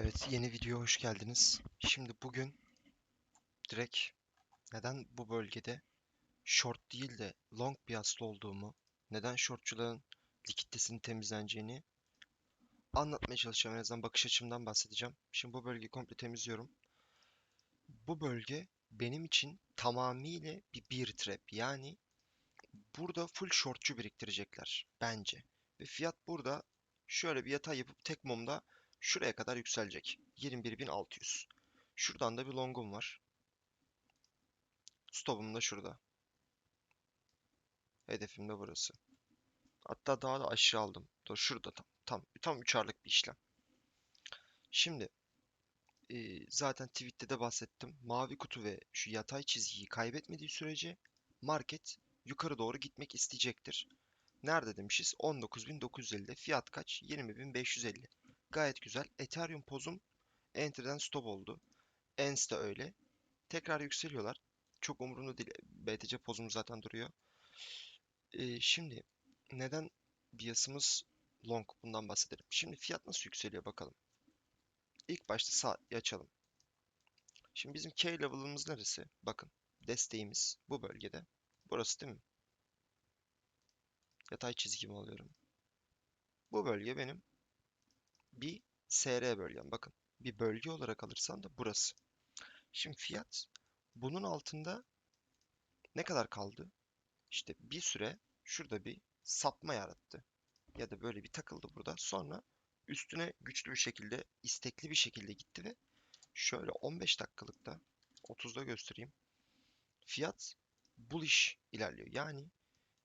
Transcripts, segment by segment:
Evet, yeni videoya hoş geldiniz. Şimdi bugün direkt neden bu bölgede short değil de long piyaslı olduğumu, neden shortçuların likiditesinin temizleneceğini anlatmaya çalışacağım. En azından bakış açımdan bahsedeceğim. Şimdi bu bölgeyi komple temizliyorum. Bu bölge benim için tamamıyla bir bear trap. Yani burada full shortçu biriktirecekler bence. Ve fiyat burada şöyle bir yatay yapıp tek mumda şuraya kadar yükselecek. 21.600. Şuradan da bir longum var. Stopum da şurada. Hedefim de burası. Hatta daha da aşağı aldım. Dur şurada tam. Tam, tam 3 arlık bir işlem. Şimdi e, zaten tweette de bahsettim. Mavi kutu ve şu yatay çizgiyi kaybetmediği sürece market yukarı doğru gitmek isteyecektir. Nerede demişiz? 19.950'de. Fiyat kaç? 20.550. Gayet güzel. Ethereum pozum Entry'den stop oldu. ENS de öyle. Tekrar yükseliyorlar. Çok umurumda değil. BTC pozum zaten duruyor. Ee, şimdi neden biasımız long? Bundan bahsedelim. Şimdi fiyat nasıl yükseliyor bakalım. İlk başta sağ açalım. Şimdi bizim K level'ımız neresi? Bakın. Desteğimiz bu bölgede. Burası değil mi? Yatay çizgimi alıyorum. Bu bölge benim bir SR bölgem. Bakın bir bölge olarak alırsam da burası. Şimdi fiyat bunun altında ne kadar kaldı? İşte bir süre şurada bir sapma yarattı. Ya da böyle bir takıldı burada. Sonra üstüne güçlü bir şekilde, istekli bir şekilde gitti ve şöyle 15 dakikalıkta 30'da göstereyim. Fiyat bullish ilerliyor. Yani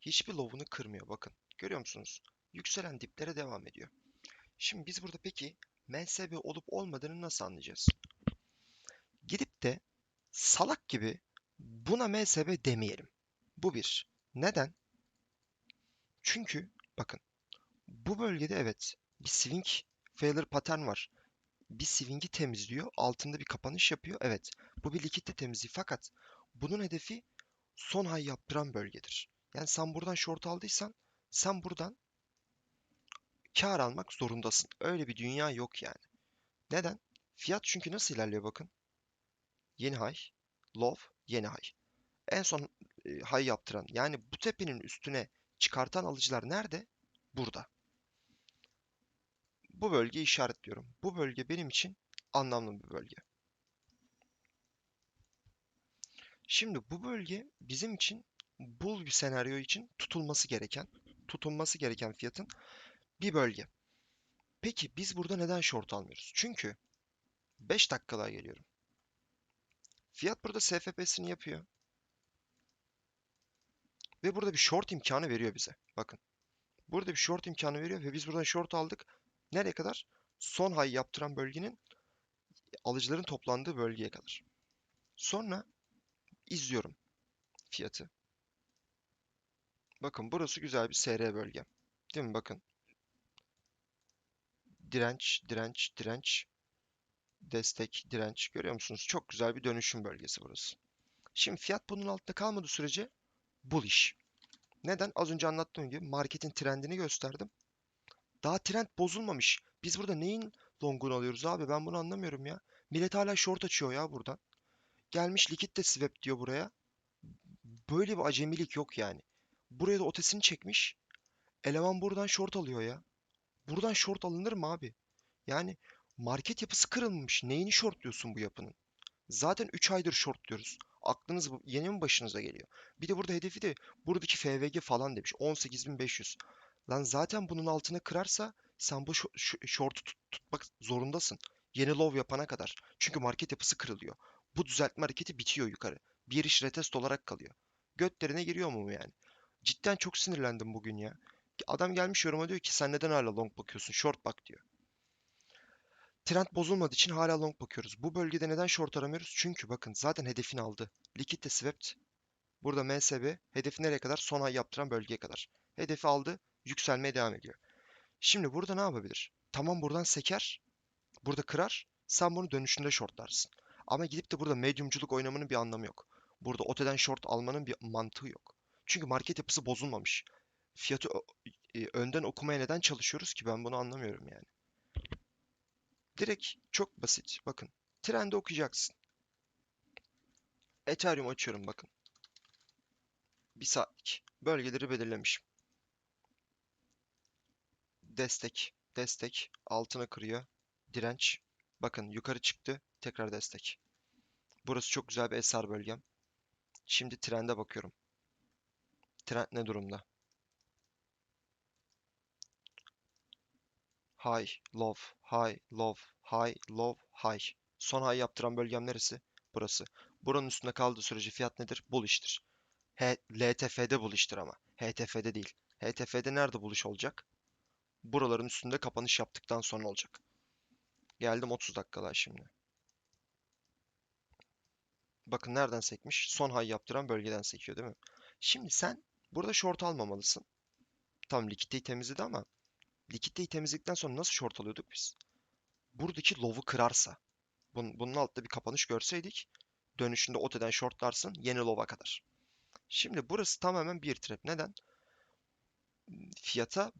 hiçbir low'unu kırmıyor. Bakın görüyor musunuz? Yükselen diplere devam ediyor. Şimdi biz burada peki mensebi olup olmadığını nasıl anlayacağız? Gidip de salak gibi buna mensebe demeyelim. Bu bir. Neden? Çünkü bakın bu bölgede evet bir swing failure pattern var. Bir swing'i temizliyor. Altında bir kapanış yapıyor. Evet. Bu bir likitte temizliği. Fakat bunun hedefi son high yaptıran bölgedir. Yani sen buradan short aldıysan sen buradan kar almak zorundasın. Öyle bir dünya yok yani. Neden? Fiyat çünkü nasıl ilerliyor bakın. Yeni high, low, yeni high. En son e, high yaptıran yani bu tepenin üstüne çıkartan alıcılar nerede? Burada. Bu bölgeyi işaretliyorum. Bu bölge benim için anlamlı bir bölge. Şimdi bu bölge bizim için bir senaryo için tutulması gereken, tutunması gereken fiyatın bir bölge. Peki biz burada neden short almıyoruz? Çünkü 5 dakikalığa geliyorum. Fiyat burada SFP'sini yapıyor. Ve burada bir short imkanı veriyor bize. Bakın. Burada bir short imkanı veriyor ve biz buradan short aldık. Nereye kadar? Son high yaptıran bölgenin alıcıların toplandığı bölgeye kadar. Sonra izliyorum fiyatı. Bakın burası güzel bir SR bölge. Değil mi? Bakın direnç, direnç, direnç, destek, direnç. Görüyor musunuz? Çok güzel bir dönüşüm bölgesi burası. Şimdi fiyat bunun altında kalmadığı sürece bullish. Neden? Az önce anlattığım gibi marketin trendini gösterdim. Daha trend bozulmamış. Biz burada neyin longunu alıyoruz abi? Ben bunu anlamıyorum ya. Millet hala short açıyor ya buradan. Gelmiş likit de swap diyor buraya. Böyle bir acemilik yok yani. Buraya da otesini çekmiş. Eleman buradan short alıyor ya. Buradan short alınır mı abi? Yani market yapısı kırılmış. Neyini short diyorsun bu yapının? Zaten 3 aydır short diyoruz. Aklınız yeni mi başınıza geliyor? Bir de burada hedefi de buradaki FVG falan demiş. 18.500. Lan zaten bunun altına kırarsa sen bu short'u tut tutmak zorundasın. Yeni low yapana kadar. Çünkü market yapısı kırılıyor. Bu düzeltme hareketi bitiyor yukarı. Bir iş retest olarak kalıyor. Götlerine giriyor mu yani? Cidden çok sinirlendim bugün ya. Adam gelmiş yoruma diyor ki sen neden hala long bakıyorsun? Short bak diyor. Trend bozulmadığı için hala long bakıyoruz. Bu bölgede neden short aramıyoruz? Çünkü bakın zaten hedefini aldı. Likit de swept. Burada MSB hedefi nereye kadar? Son ay yaptıran bölgeye kadar. Hedefi aldı. Yükselmeye devam ediyor. Şimdi burada ne yapabilir? Tamam buradan seker. Burada kırar. Sen bunu dönüşünde shortlarsın. Ama gidip de burada mediumculuk oynamanın bir anlamı yok. Burada OTE'den short almanın bir mantığı yok. Çünkü market yapısı bozulmamış fiyatı önden okumaya neden çalışıyoruz ki ben bunu anlamıyorum yani. Direkt çok basit. Bakın. Trendi okuyacaksın. Ethereum açıyorum bakın. Bir saatlik. Bölgeleri belirlemişim. Destek. Destek. Altına kırıyor. Direnç. Bakın yukarı çıktı. Tekrar destek. Burası çok güzel bir SR bölgem. Şimdi trende bakıyorum. Trend ne durumda? High, low, high, low, high, low, high. Son high yaptıran bölgem neresi? Burası. Buranın üstünde kaldığı sürece fiyat nedir? Bullish'tir. H LTF'de bullish'tir ama. HTF'de değil. HTF'de nerede bullish olacak? Buraların üstünde kapanış yaptıktan sonra olacak. Geldim 30 dakikalar şimdi. Bakın nereden sekmiş? Son high yaptıran bölgeden sekiyor değil mi? Şimdi sen burada short almamalısın. Tamam likiditeyi temizledi ama likiditeyi temizledikten sonra nasıl short alıyorduk biz? Buradaki low'u kırarsa. Bunun, bunun altta bir kapanış görseydik dönüşünde OTE'den shortlarsın yeni low'a kadar. Şimdi burası tamamen bir trap. Neden? Fiyata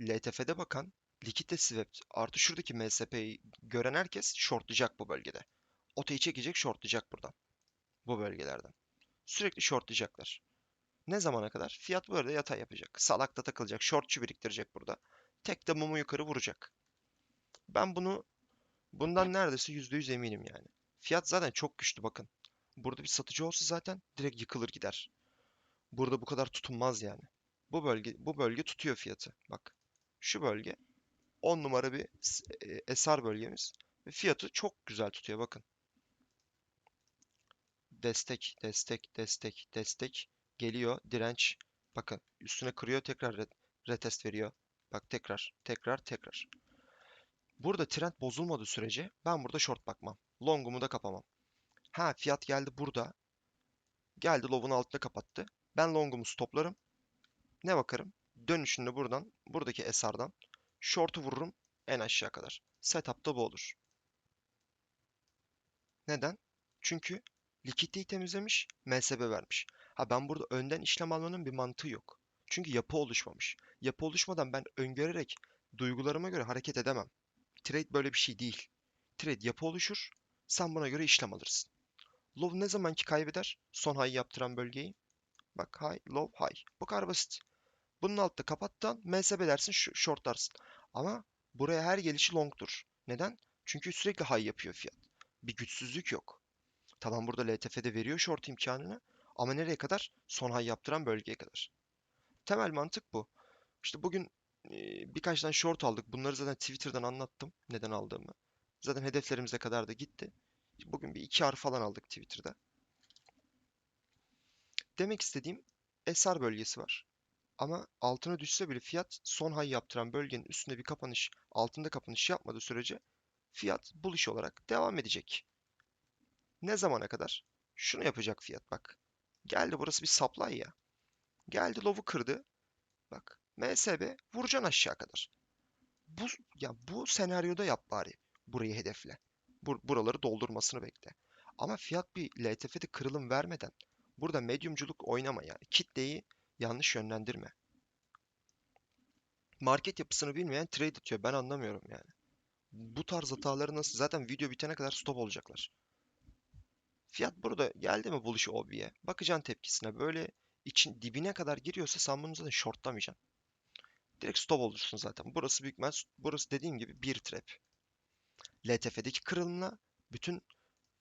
LTF'de bakan likitte swap artı şuradaki MSP'yi gören herkes shortlayacak bu bölgede. OTE'yi çekecek shortlayacak buradan. Bu bölgelerden. Sürekli shortlayacaklar. Ne zamana kadar? Fiyat böyle yatay yapacak. Salakta takılacak. Shortçu biriktirecek burada. Tek de mumu yukarı vuracak. Ben bunu bundan neredeyse %100 eminim yani. Fiyat zaten çok güçlü bakın. Burada bir satıcı olsa zaten direkt yıkılır gider. Burada bu kadar tutunmaz yani. Bu bölge bu bölge tutuyor fiyatı. Bak. Şu bölge 10 numara bir e, SR bölgemiz ve fiyatı çok güzel tutuyor bakın. Destek, destek, destek, destek geliyor. Direnç. Bakın üstüne kırıyor tekrar ret- retest veriyor. Bak tekrar, tekrar, tekrar. Burada trend bozulmadığı sürece ben burada short bakmam. Longumu da kapamam. Ha fiyat geldi burada. Geldi low'un altında kapattı. Ben longumu stoplarım. Ne bakarım? Dönüşünde buradan, buradaki SR'dan short'u vururum en aşağı kadar. Setup'ta bu olur. Neden? Çünkü likiditeyi temizlemiş, MSB vermiş. Ha ben burada önden işlem almanın bir mantığı yok. Çünkü yapı oluşmamış. Yapı oluşmadan ben öngörerek duygularıma göre hareket edemem. Trade böyle bir şey değil. Trade yapı oluşur, sen buna göre işlem alırsın. Low ne zamanki kaybeder? Son high yaptıran bölgeyi. Bak high, low, high. Bu kadar basit. Bunun altta kapattan MSB dersin, sh- shortlarsın. Ama buraya her gelişi long'dur. Neden? Çünkü sürekli high yapıyor fiyat. Bir güçsüzlük yok. Tamam burada LTF'de veriyor short imkanını ama nereye kadar? Son high yaptıran bölgeye kadar. Temel mantık bu. İşte bugün birkaç tane short aldık. Bunları zaten Twitter'dan anlattım neden aldığımı. Zaten hedeflerimize kadar da gitti. Bugün bir 2 ar falan aldık Twitter'da. Demek istediğim SR bölgesi var. Ama altına düşse bile fiyat son high yaptıran bölgenin üstünde bir kapanış, altında kapanış yapmadığı sürece fiyat bullish olarak devam edecek. Ne zamana kadar? Şunu yapacak fiyat bak. Geldi burası bir supply ya. Geldi low'u kırdı. Bak MSB vuracaksın aşağı kadar. Bu ya bu senaryoda yap bari. Burayı hedefle. Bur- buraları doldurmasını bekle. Ama fiyat bir LTF'de kırılım vermeden burada medyumculuk oynama yani. Kitleyi yanlış yönlendirme. Market yapısını bilmeyen trade atıyor. Ben anlamıyorum yani. Bu tarz hataları nasıl? Zaten video bitene kadar stop olacaklar. Fiyat burada geldi mi bullish OB'ye? Bakacaksın tepkisine. Böyle için dibine kadar giriyorsa sen bunu zaten shortlamayacaksın. Direkt stop olursun zaten. Burası büyük ihtimal- burası dediğim gibi bir trap. LTF'deki kırılımla bütün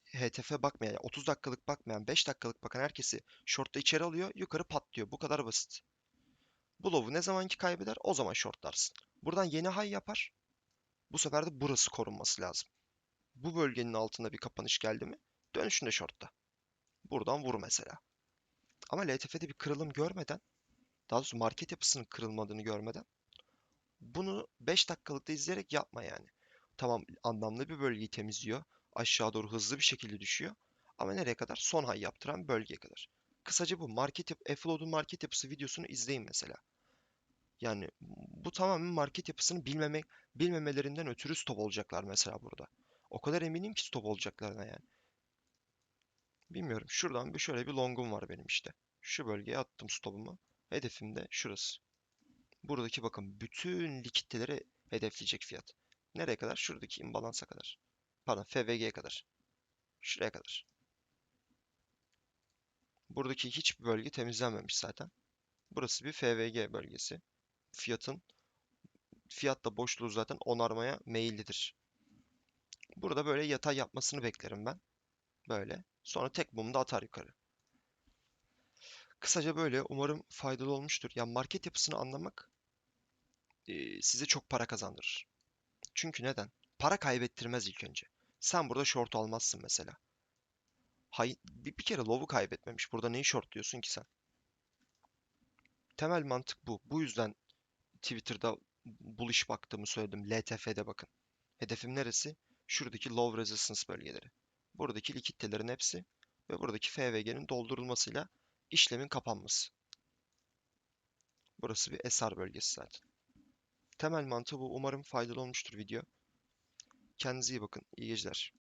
HTF bakmayan, yani 30 dakikalık bakmayan, 5 dakikalık bakan herkesi short'ta içeri alıyor, yukarı patlıyor. Bu kadar basit. Bu low'u ne zamanki kaybeder, o zaman shortlarsın. Buradan yeni high yapar. Bu sefer de burası korunması lazım. Bu bölgenin altında bir kapanış geldi mi, dönüşünde short'ta. Buradan vur mesela. Ama LTF'de bir kırılım görmeden, daha doğrusu market yapısının kırılmadığını görmeden bunu 5 dakikalıkta izleyerek yapma yani. Tamam anlamlı bir bölgeyi temizliyor. Aşağı doğru hızlı bir şekilde düşüyor. Ama nereye kadar? Son high yaptıran bölgeye kadar. Kısaca bu market yap F-Load'un market yapısı videosunu izleyin mesela. Yani bu tamamen market yapısını bilmemek bilmemelerinden ötürü stop olacaklar mesela burada. O kadar eminim ki stop olacaklarına yani. Bilmiyorum. Şuradan bir şöyle bir longum var benim işte. Şu bölgeye attım stopumu. Hedefim de şurası. Buradaki bakın bütün likiditeleri hedefleyecek fiyat. Nereye kadar? Şuradaki imbalansa kadar. Pardon, FVG'ye kadar. Şuraya kadar. Buradaki hiçbir bölge temizlenmemiş zaten. Burası bir FVG bölgesi. Fiyatın fiyatla boşluğu zaten onarmaya meyillidir. Burada böyle yatay yapmasını beklerim ben. Böyle. Sonra tek mumda atar yukarı. Kısaca böyle. Umarım faydalı olmuştur. Ya market yapısını anlamak eee, size çok para kazandırır. Çünkü neden? Para kaybettirmez ilk önce. Sen burada short almazsın mesela. Hay bir, bir kere low'u kaybetmemiş. Burada neyi short diyorsun ki sen? Temel mantık bu. Bu yüzden Twitter'da bullish baktığımı söyledim. LTF'de bakın. Hedefim neresi? Şuradaki low resistance bölgeleri. Buradaki likiditelerin hepsi ve buradaki FVG'nin doldurulmasıyla işlemin kapanması. Burası bir SR bölgesi zaten. Temel mantığı bu. Umarım faydalı olmuştur video. Kendinize iyi bakın. İyi geceler.